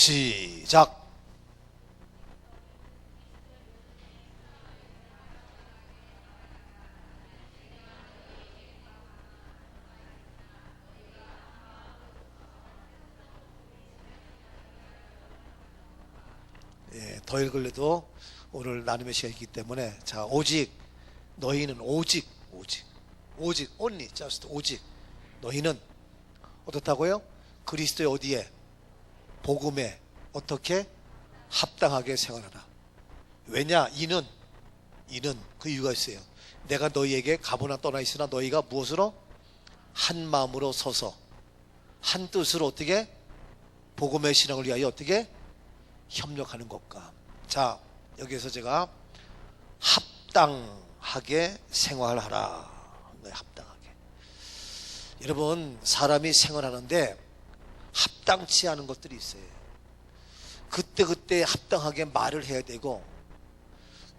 시작. 예, 더 읽을래도 오늘 나눔의 시간이기 때문에 자 오직 너희는 오직 오직 오직 only just 오직 너희는 어떻다고요? 그리스도의 어디에 복음에 어떻게 합당하게 생활하라. 왜냐? 이는 이는 그 이유가 있어요. 내가 너희에게 가보나 떠나 있으나 너희가 무엇으로? 한 마음으로 서서 한 뜻으로 어떻게? 복음의 신앙을 위하여 어떻게? 협력하는 것과. 자 여기에서 제가 합당하게 생활하라. 네, 합당하게. 여러분 사람이 생활하는데 합당치 않은 것들이 있어요 그때 그때 합당하게 말을 해야 되고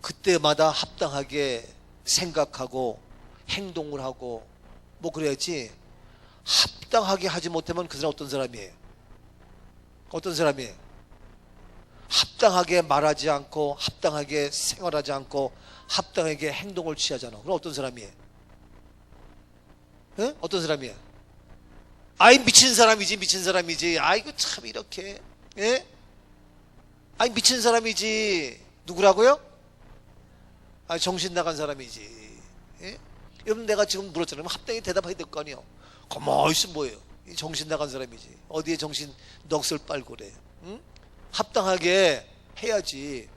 그때마다 합당하게 생각하고 행동을 하고 뭐 그래야지 합당하게 하지 못하면 그 사람 어떤 사람이에요 어떤 사람이에요 합당하게 말하지 않고 합당하게 생활하지 않고 합당하게 행동을 취하잖아. 그럼 어떤 사람이에요? 에? 어떤 사람이에요? 아이 미친 사람이지 미친 사람이지. 아이고 참 이렇게. 예? 아이 미친 사람이지. 누구라고요? 아 정신 나간 사람이지. 예? 여러분 내가 지금 물었잖아요. 합당히 대답해야 될 거 아니에요. 가만히 있으면 뭐예요? 정신 나간 사람이지. 어디에 정신 넋을 빨고 그래. 응? 합당하게 해야지.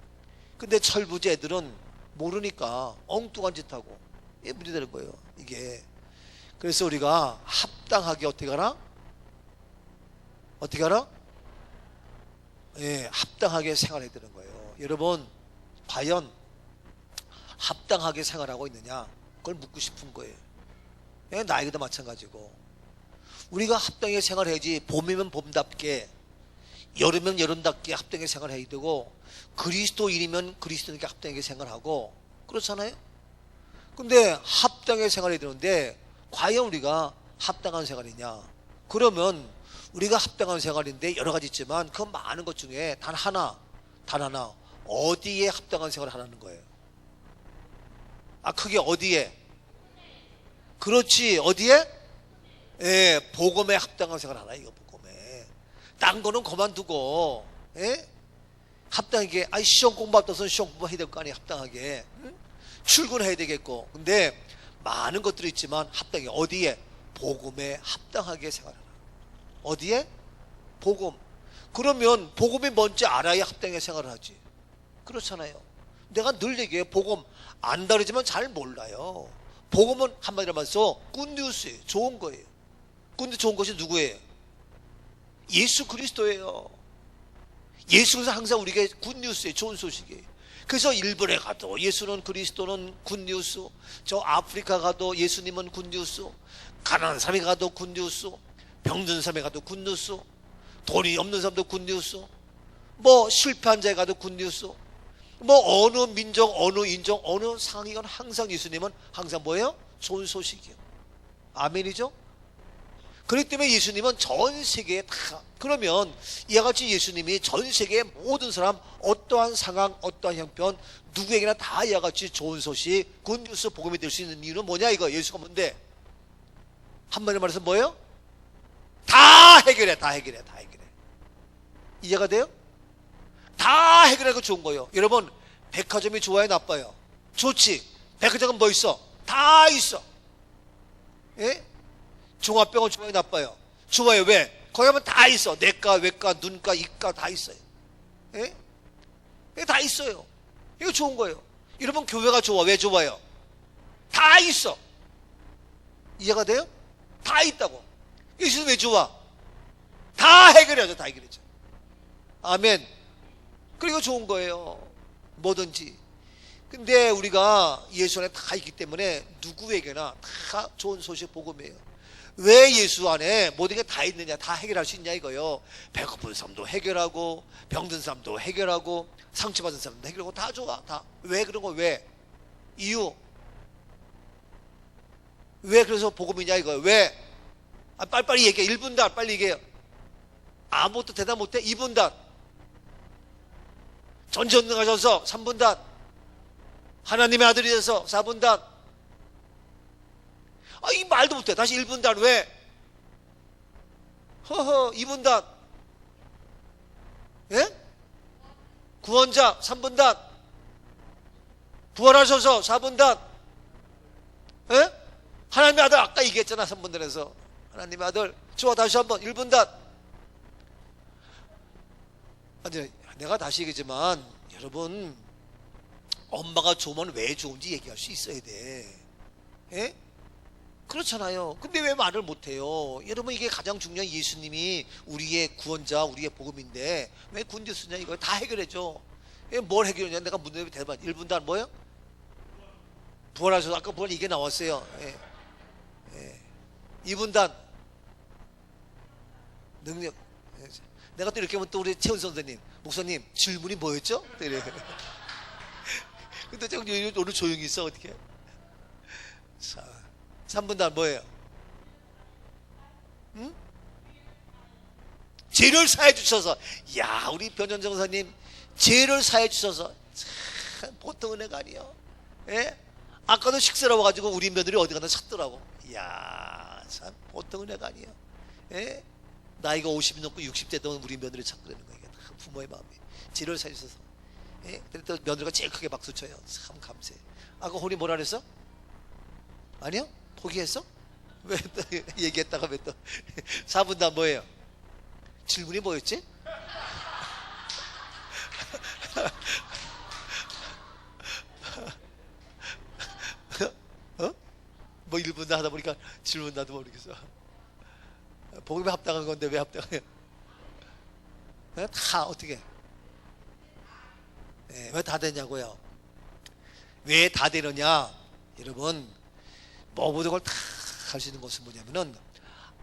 근데 철부지 애들은 모르니까 엉뚱한 짓 하고 이게 문제되는 거예요. 이게. 그래서 우리가 합 당하게 어떻게 하나? 어떻게 하나? 예, 합당하게 생활해야 되는 거예요. 여러분, 과연 합당하게 생활하고 있느냐? 그걸 묻고 싶은 거예요. 예, 나에게도 마찬가지고. 우리가 합당하게 생활해야지 봄이면 봄답게 여름이면 여름답게 합당하게 생활해야 되고 그리스도인이면 그리스도인께 합당하게 생활하고 그렇잖아요. 근데 합당하게 생활해야 되는데 과연 우리가 합당한 생활이냐? 그러면 우리가 합당한 생활인데 여러 가지 있지만 그 많은 것 중에 단 하나, 단 하나 어디에 합당한 생활을 하라는 거예요. 아 그게 어디에? 그렇지 어디에? 예, 복음에 합당한 생활 하나 이거 복음에. 딴 거는 그만두고 예? 합당하게 아이 시험 공부 앞서서 시험 공부 해야 될 거 아니에요 합당하게 응? 출근해야 되겠고 근데 많은 것들이 있지만 합당하게 어디에 복음에 합당하게 생활하라. 어디에? 복음. 그러면 복음이 뭔지 알아야 합당하게 생활을 하지. 그렇잖아요. 내가 늘 얘기해요. 복음 안 다르지만 잘 몰라요. 복음은 한마디로 말해서 굿뉴스예요. 좋은 거예요. 근데 좋은 것이 누구예요? 예수 그리스도예요. 예수는 항상 우리에게 굿뉴스예요. 좋은 소식이에요. 그래서 일본에 가도 예수는 그리스도는 굿뉴스, 저 아프리카 가도 예수님은 굿뉴스, 가난한 사람이 가도 굿뉴스, 병든 사람이 가도 굿뉴스, 돈이 없는 사람도 굿뉴스, 뭐 실패한 자에 가도 굿뉴스, 뭐 어느 민족, 어느 인종, 어느 상이건 항상 예수님은 항상 뭐예요? 좋은 소식이요. 아멘이죠? 그렇기 때문에 예수님은 전 세계에 다 그러면 이와 같이 예수님이 전 세계의 모든 사람 어떠한 상황 어떠한 형편 누구에게나 다 이와 같이 좋은 소식 굿뉴스 복음이 될 수 있는 이유는 뭐냐 이거 예수가 뭔데 한마디로 말해서 뭐예요? 다 해결해 다 해결해 다 해결해 이해가 돼요? 다 해결하고 좋은 거예요 여러분 백화점이 좋아요 나빠요? 좋지 백화점은 뭐 있어? 다 있어 예? 종합병원 좋아요 나빠요? 좋아요 왜? 거기 가면 다 있어. 내과 외과 눈과 이과 다 있어요. 예? 다 있어요. 이거 좋은 거예요. 여러분 교회가 좋아. 왜 좋아요? 다 있어. 이해가 돼요? 다 있다고. 예수는 왜 좋아? 다 해결해야죠. 다 해결해줘 아멘. 그리고 좋은 거예요. 뭐든지. 근데 우리가 예수 안에 다 있기 때문에 누구에게나 다 좋은 소식 복음이에요 왜 예수 안에 모든 게 다 있느냐 다 해결할 수 있냐 이거요. 배고픈 사람도 해결하고 병든 사람도 해결하고 상처받은 사람도 해결하고 다 좋아 다. 왜 그런 거 왜? 이유. 왜 그래서 복음이냐 이거요. 왜? 아, 빨리빨리 얘기해. 1분 단 빨리 얘기해요. 아무것도 대답 못해? 2분 단. 전전능하셔서 3분 단. 하나님의 아들이 돼서 4분 단 아, 이 말도 못해 다시 1분단 왜? 허허 2분단 예? 구원자 3분단 부활하셔서 4분단 예? 하나님의 아들 아까 얘기했잖아 3분단에서 하나님의 아들 좋아 다시 한번 1분단 아니 내가 다시 얘기지만 여러분 엄마가 좋으면 왜 좋은지 얘기할 수 있어야 돼 예? 그렇잖아요 근데 왜 말을 못해요 여러분 이게 가장 중요한 예수님이 우리의 구원자 우리의 복음인데 왜 군대 쓰냐 이거 다 해결해줘 예, 뭘 해결하냐 내가 문제 대답 1분 단 뭐예요? 부활하셔서 아까 부활 이게 나왔어요 예. 예. 2분단 능력 예. 내가 또 이렇게 하면 또 우리 최훈 선생님 목사님 질문이 뭐였죠? 또 이래. 근데 저 오늘 조용히 있어 어떻게 자 3분단 뭐예요? 응? 죄를 사해 주셔서 야 우리 변현정 선생님 죄를 사해 주셔서 참 보통 은혜가 아니요 예? 아까도 식사로 와가지고 우리 며느리 어디 가나 찾더라고 이야 참 보통 은혜가 아니에요 예? 나이가 50이 넘고 60대 되면 우리 며느리 찾더라는 거예요 이게 다 부모의 마음이 죄를 사해 주셔서 예? 또 며느리가 제일 크게 박수 쳐요 참 감사해 아까 혼이 뭐라 그랬어? 아니요? 포기했어? 왜 또 얘기했다가 왜 또 4분 다 뭐예요? 질문이 뭐였지? 어? 뭐 1분 다 하다 보니까 질문 나도 모르겠어. 복음에 합당한 건데 왜 합당해요? 어? 다 어떻게? 예, 왜다 되냐고요? 왜 다 되느냐? 여러분, 뭐 모든 걸 다 할 수 있는 것은 뭐냐면은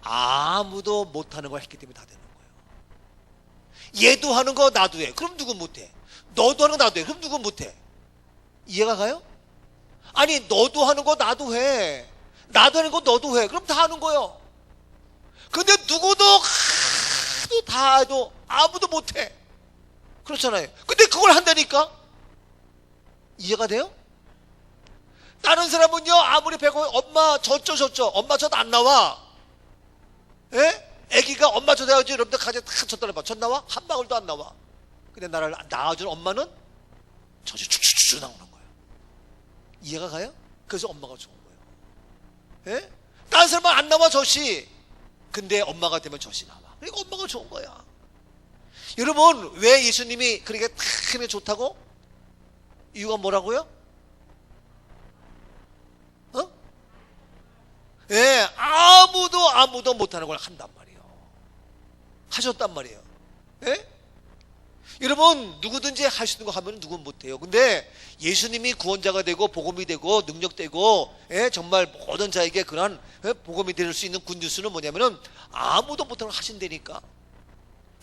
아무도 못하는 걸 했기 때문에 다 되는 거예요. 얘도 하는 거 나도 해. 그럼 누군 못해? 너도 하는 거 나도 해. 그럼 누군 못해? 이해가 가요? 아니 너도 하는 거 나도 해. 나도 하는 거 너도 해. 그럼 다 하는 거요. 근데 누구도 하도 다 해도 아무도 못해. 그렇잖아요. 근데 그걸 한다니까? 이해가 돼요? 다른 사람은요 아무리 배고 엄마 저쩌 저쩌 엄마 저안 나와 예? 애기가 엄마 저 돼야지 여러분들 가지 다 쳤다는 봐. 전 나와? 한 방울도 안 나와. 근데 나를 낳아준 엄마는 저지 쭉쭉쭉 나오는 거예요. 이해가 가요? 그래서 엄마가 좋은 거예요. 예? 다른 사람은 안 나와 젖이. 근데 엄마가 되면 젖이 나와. 그러니까 엄마가 좋은 거야. 여러분 왜 예수님이 그렇게 탁 힘이 좋다고? 이유가 뭐라고요? 예, 아무도 아무도 못하는 걸 한단 말이에요. 하셨단 말이에요. 예? 여러분 누구든지 할 수 있는 거 하면 누군 못해요. 근데 예수님이 구원자가 되고 복음이 되고 능력되고 예, 정말 모든 자에게 그런 예, 복음이 될 수 있는 굿뉴스는 뭐냐면은 아무도 못하는 걸 하신다니까.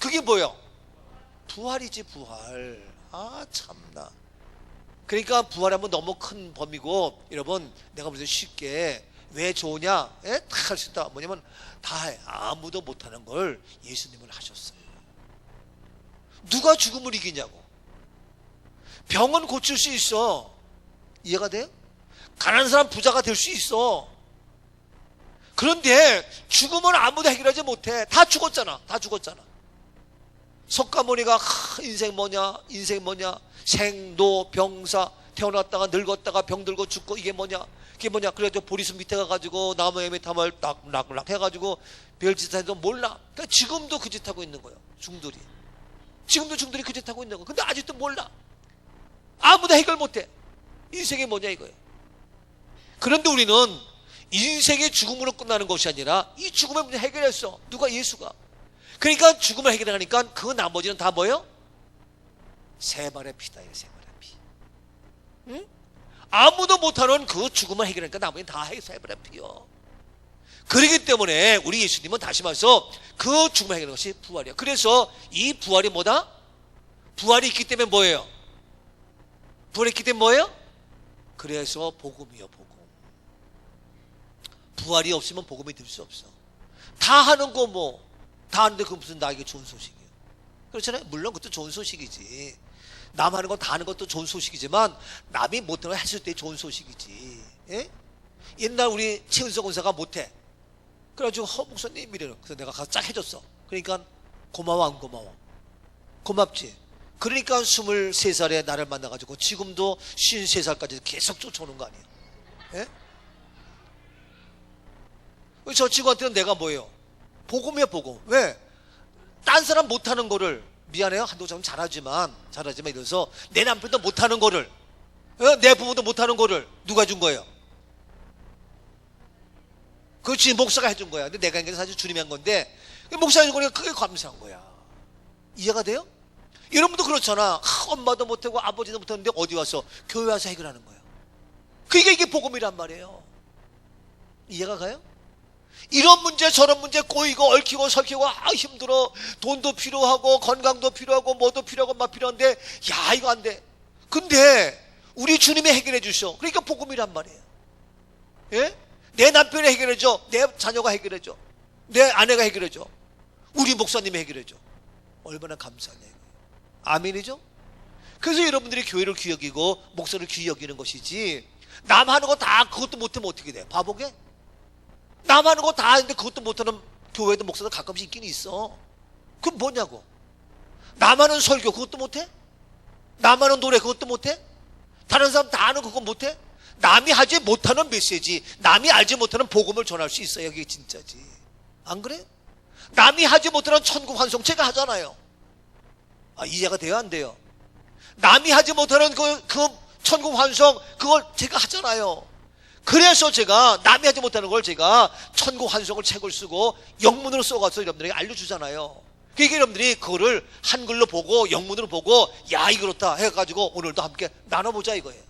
그게 뭐예요? 부활이지 부활. 아 참나. 그러니까 부활하면 너무 큰 범위고 여러분 내가 무슨 쉽게 왜 좋으냐? 예? 다할 수 있다. 뭐냐면 다 해. 아무도 못하는 걸 예수님은 하셨어요. 누가 죽음을 이기냐고. 병은 고칠 수 있어. 이해가 돼요? 가난한 사람 부자가 될 수 있어. 그런데 죽음은 아무도 해결하지 못해. 다 죽었잖아. 다 죽었잖아. 석가모니가 인생 뭐냐? 인생 뭐냐? 생도 병사 태어났다가 늙었다가 병들고 죽고 이게 뭐냐? 그게 뭐냐? 그래도 보리수 밑에 가가지고 나무 에메탐을 낙낙낙 해가지고 별짓 해도 몰라. 그러니까 지금도 그 짓 하고 있는 거예요. 중들이. 지금도 중들이 그 짓 하고 있는 거. 근데 아직도 몰라. 아무도 해결 못해. 인생이 뭐냐 이거예요. 그런데 우리는 인생의 죽음으로 끝나는 것이 아니라 이 죽음의 문제 해결했어. 누가 예수가. 그러니까 죽음을 해결하니까 그 나머지는 다 뭐예요? 세 발의 피다예요. 세 발의 피. 응? 아무도 못하는 그 죽음을 해결하니까 나머지는 발의 피요. 그러기 때문에 우리 예수님은 다시 말해서 그 죽음을 해결하는 것이 부활이야. 그래서 이 부활이 뭐다? 부활이 있기 때문에 뭐예요? 부활이 있기 때문에 뭐예요? 그래서 복음이요, 복음. 부활이 없으면 복음이 될 수 없어. 다 하는 거 뭐, 다 하는데 그 무슨 나에게 좋은 소식이에요. 그렇잖아요. 물론 그것도 좋은 소식이지. 남 하는 거 다 하는 것도 좋은 소식이지만 남이 못하는 거 했을 때 좋은 소식이지. 예? 옛날 우리 최은석 원사가 못해. 그래가지고 허 목사님 이래요. 그래서 내가 가서 쫙 해줬어. 그러니까 고마워 안 고마워? 고맙지. 그러니까 23살에 나를 만나가지고 지금도 53살까지 계속 쫓아오는 거 아니에요. 예? 저 친구한테는 내가 뭐예요? 복음이야 복음. 왜? 딴 사람 못하는 거를 미안해요 한도장 잘하지만 잘하지만 이래서 내 남편도 못하는 거를 어? 내 부모도 못하는 거를 누가 준 거예요? 그렇지 목사가 해준 거야. 근데 내가 한 게 사실 주님이 한 건데 목사가 해준 거니까 그게 감사한 거야. 이해가 돼요? 여러분도 그렇잖아. 하, 엄마도 못하고 아버지도 못하는데 어디 와서 교회 와서 해결하는 거야. 그게 이게 복음이란 말이에요. 이해가 가요? 이런 문제 저런 문제 꼬이고 얽히고 설키고 아 힘들어 돈도 필요하고 건강도 필요하고 뭐도 필요하고 막 필요한데 야 이거 안 돼. 근데 우리 주님이 해결해 주셔. 그러니까 복음이란 말이에요. 예? 내 남편이 해결해 줘. 내 자녀가 해결해 줘. 내 아내가 해결해 줘. 우리 목사님이 해결해 줘. 얼마나 감사하냐. 아멘이죠? 그래서 여러분들이 교회를 귀 여기고 목사를 귀 여기는 것이지 남 하는 거 다 그것도 못하면 어떻게 돼? 바보게? 남 하는 거 다 하는데 그것도 못하는 교회도 목사도 가끔씩 있긴 있어. 그럼 뭐냐고? 남 하는 설교 그것도 못해? 남 하는 노래 그것도 못해? 다른 사람 다 하는 그거 못해? 남이 하지 못하는 메시지, 남이 알지 못하는 복음을 전할 수 있어요. 이게 진짜지. 안 그래? 남이 하지 못하는 천국 환송 제가 하잖아요. 아, 이해가 돼요? 안 돼요? 남이 하지 못하는 그, 그 천국 환송 그걸 제가 하잖아요. 그래서 제가 남이 하지 못하는 걸 제가 천국 환송을 책을 쓰고 영문으로 써가서 여러분들에게 알려주잖아요. 그러니까 여러분들이 그거를 한글로 보고 영문으로 보고 야 이거 그렇다 해가지고 오늘도 함께 나눠보자 이거예요.